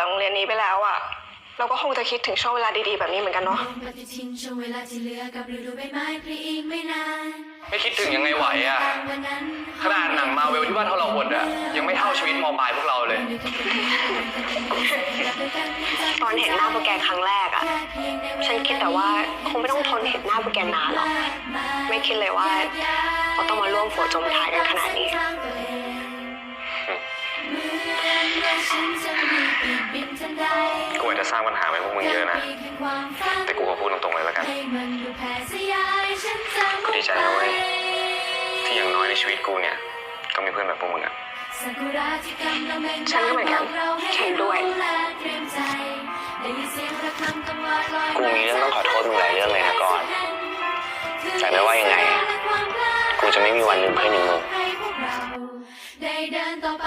จากโรงเรียนนี้ไปแล้วอะเราก็คงจะคิดถึงช่วงเวลาดีๆแบบนี้เหมือนกันเนาะลงปฏิทินช่วงเวลาที่เหลือกับฤดูใบไม้ผลิอีกไม่นานไม่คิดถึงยังไงไหวอะ วันนั้นขนาดหนังมาเวลที่ว่าเท่าเราหดอะ ยังไม่เท่าชีวิตมปลายพวกเราเลย ตอนเห็นหน้าโปรแกรมครั้งแรกอะฉันคิดแต่ว่าคงไม่ต้องทนเห็นหน้าโปรแกรมนานหรอก ไม่คิดเลยว่าเขาต้องมาร่วมหัวจมท้ายกันขนาดนี้ จจะสร้างปัญหาไว้พวกมึงเยอะนะ แต่กูขอพูดตรงๆเลยแล้วกันกูดีใจนะเว้ยที่อย่างน้อยในชีวิตกูเนี่ย ก็มีเพื่อนแบบพวกมึงอะฉันก็เหมือนกันฉันด้วย กูมีเรื่องต้องขอโทษมึงหลายเรื่องเลยนะก่อน แต่ไม่ว่ายังไง กูจะไม่มีวันลืมเพื่อนอย่างมึงได้เดินต่อไป